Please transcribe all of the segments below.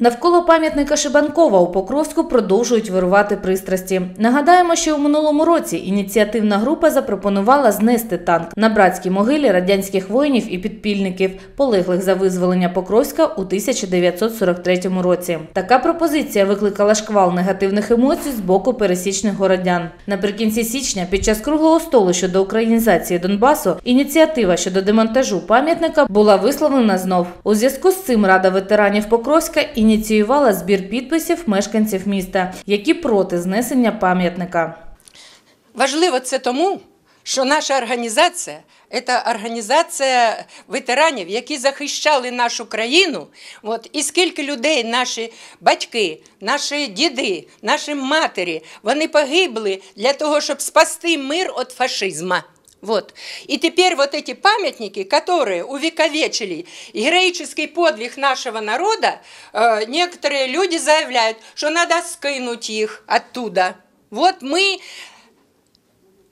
Навколо пам'ятника Шибанкова у Покровську продовжують вирувати пристрасті. Нагадаємо, що у минулому році ініціативна група запропонувала знести танк на братській могилі радянських воїнів і підпільників, полеглих за визволення Покровська у 1943 році. Така пропозиція викликала шквал негативних емоцій з боку пересічних городян. Наприкінці січня, під час круглого столу щодо українізації Донбасу, ініціатива щодо демонтажу пам'ятника була висловлена знов. У зв'язку з цим Рада ветеранів Покровська ініціювала збір підписів мешканців міста, які проти знесення пам'ятника. Важливо це тому, що наша організація це організація ветеранів, які захищали нашу країну. От, і скільки людей, наші батьки, наші діди, наші матері, вони погибли для того, щоб спасти мир від фашизму. Вот. И теперь вот эти памятники, которые увековечили героический подвиг нашего народа, э, некоторые люди заявляют, что надо скинуть их оттуда. Вот мы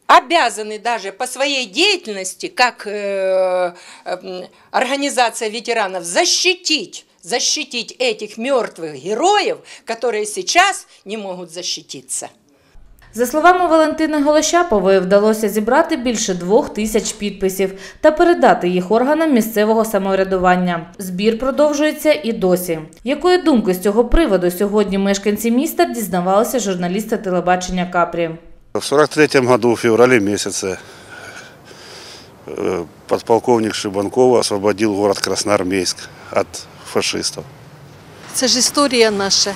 обязаны даже по своей деятельности, как э, э, организация ветеранов, защитить, защитить этих мертвых героев, которые сейчас не могут защититься. За словами Валентини Голощапової, вдалося зібрати більше двох тисяч підписів та передати їх органам місцевого самоврядування. Збір продовжується і досі. Якої думки з цього приводу сьогодні мешканці міста дізнавалися журналісти телебачення Капрі? В 43 году, в феврале месяце, э, подполковник Шибанкова освободил город Красноармейск от фашистов. Це ж історія наша,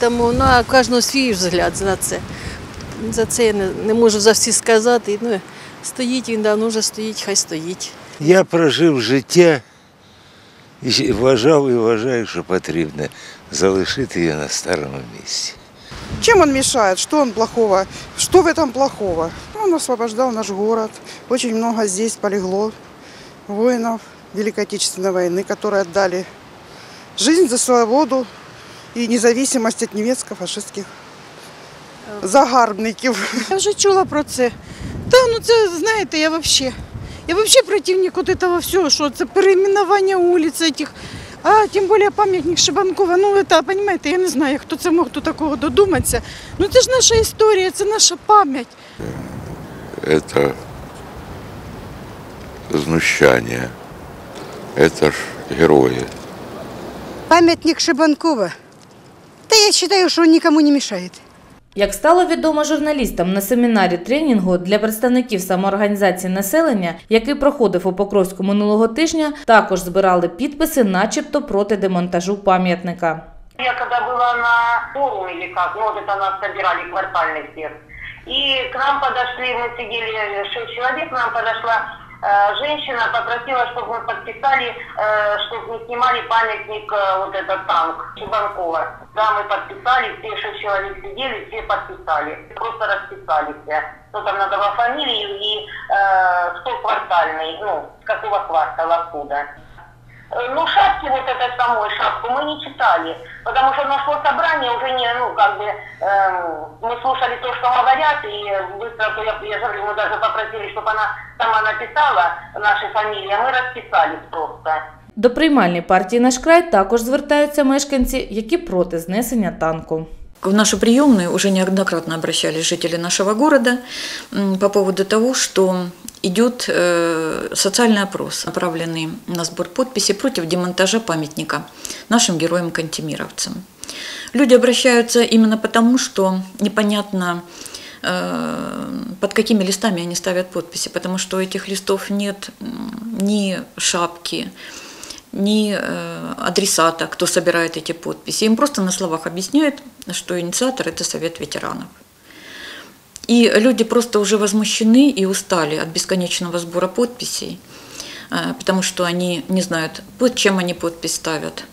тому ну, а кожного свій взгляд на це. За це я не, не можу за всі сказати. Ну, стоїть він давно вже стоїть, хай стоїть. Я прожив життя і вважав і вважаю, що потрібно залишити її на старому місці. Чем он мешает? Что он плохого? Что в этом плохого? Он освобождал наш город. Очень много здесь полегло воинов Великой Отечественной войны, которые отдали жизнь за свободу и независимость от немецко-фашистских загарбників. Я вже чула про це. Та ну це знаєте, я взагалі. Я взагалі противник от этого всього, що це переименування вулиць этих. А тим більше пам'ятник Шибанкова. Ну, это, понимаете, я не знаю, хто це мог до такого додуматися. Ну це ж наша історія, це наша пам'ять. это знущание. Это ж герои. Памятник Шибанкова. Да я считаю, что он никому не мешает. Як стало відомо журналістам на семінарі тренінгу для представників самоорганізації населення, який проходив у Покровську минулого тижня, також збирали підписи, начебто проти демонтажу пам'ятника. Я когда была на форуме или как, ну вот это нас собирали квартальный всех, и к нам подошли, мы сидели шесть человек, к нам подошла э, женщина, попросила, чтобы мы подписали, э, чтобы не снимали памятник, э, вот этот танк Чебанкова. Да, мы подписали, все шесть человек сидели, все подписали, просто расписали все. Кто там назвал фамилию и э, кто квартальный, ну, с какого квартала, откуда. Э, Ну, шапки вот этой самой шапку мы не читали, потому что нашло собрание уже не, ну, как бы, эм, мы слушали то, что говорят, и быстро, то я, я же говорю, мы даже попросили, чтобы она сама написала наши фамилии, а мы расписались просто. До приймальні партії «Наш край» також звертаються мешканці, які проти знесення танку. В нашу приемную уже неоднократно обращались жители нашего города м, по поводу того, что идет э, социальный опрос, направленный на сбор подписей против демонтажа памятника нашим героям-кантемировцам. Люди обращаются именно потому, что непонятно, э, под какими листами они ставят подписи, потому что у этих листов нет ни шапки, ни э, адресата, кто собирает эти подписи. Им просто на словах объясняют, что инициатор – это Совет ветеранов. И люди просто уже возмущены и устали от бесконечного сбора подписей, э, потому что они не знают, под чем они подпись ставят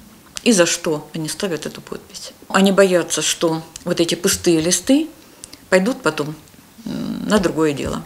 и за что они ставят эту подпись. Они боятся, что вот эти пустые листы пойдут потом на другое дело.